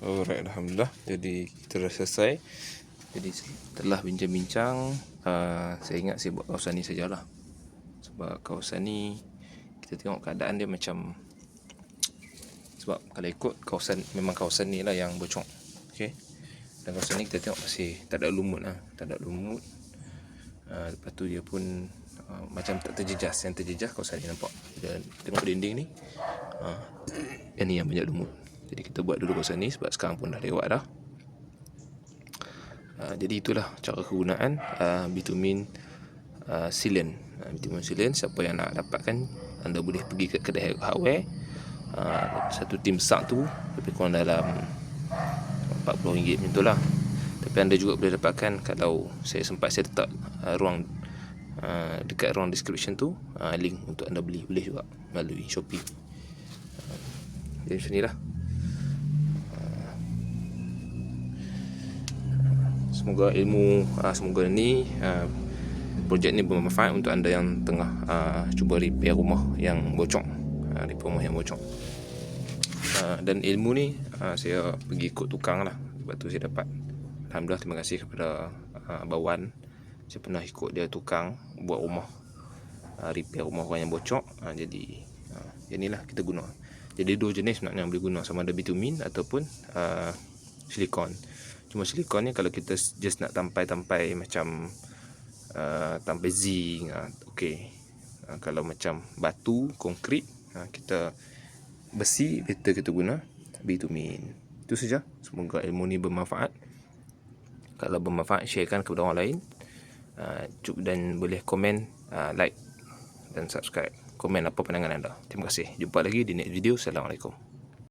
Alright, Alhamdulillah. Jadi kita dah selesai. Jadi setelah bincang-bincang, uh, saya ingat saya buat kawasan ni sajalah. Sebab kawasan ni kita tengok keadaan dia macam sebab kalau ikut kawasan memang kawasan ni lah yang bocor. Okey. Dan kawasan ni kita tengok masih tak ada lumut lah. Tak ada lumut. Uh, lepas tu dia pun uh, macam tak terjejas. Yang terjejas kawasan ni nampak. Dan tengok dinding ni. Uh, yang ni yang banyak lumut. Jadi kita buat dulu kawasan ni sebab sekarang pun dah lewat dah. Uh, jadi itulah cara kegunaan uh, bitumin uh, sealant. Uh, bitumin sealant siapa yang nak dapatkan anda boleh pergi ke kedai hardware. Uh, satu tim besar tu lebih kurang dalam RM40 macam tu lah. Tapi anda juga boleh dapatkan kalau saya sempat saya letak uh, ruang uh, dekat ruang description tu uh, link untuk anda beli boleh juga melalui Shopee. Uh, jadi macam ni lah. Semoga ilmu uh, semoga ni uh, projek ni bermanfaat untuk anda yang tengah uh, cuba repair rumah yang bocor uh, repair rumah yang bocor uh, dan ilmu ni uh, saya pergi ikut tukang lah. Sebab tu saya dapat Alhamdulillah terima kasih kepada uh, Bawan saya pernah ikut dia tukang buat rumah uh, repair rumah orang yang bocor uh, jadi uh, inilah kita guna. Jadi dua jenis sebenarnya yang boleh guna. Sama ada bitumin ataupun uh, silikon Cuma silikon ni kalau kita just nak tampai-tampai macam uh, tampai zinc uh, okey. Uh, kalau macam batu, konkrit, uh, kita besi better kita guna bitumin. Itu saja. Semoga ilmu ni bermanfaat. Kalau bermanfaat sharekan kepada orang lain. Uh, dan boleh komen, uh, like dan subscribe. Komen apa pandangan anda. Terima kasih. Jumpa lagi di next video. Assalamualaikum.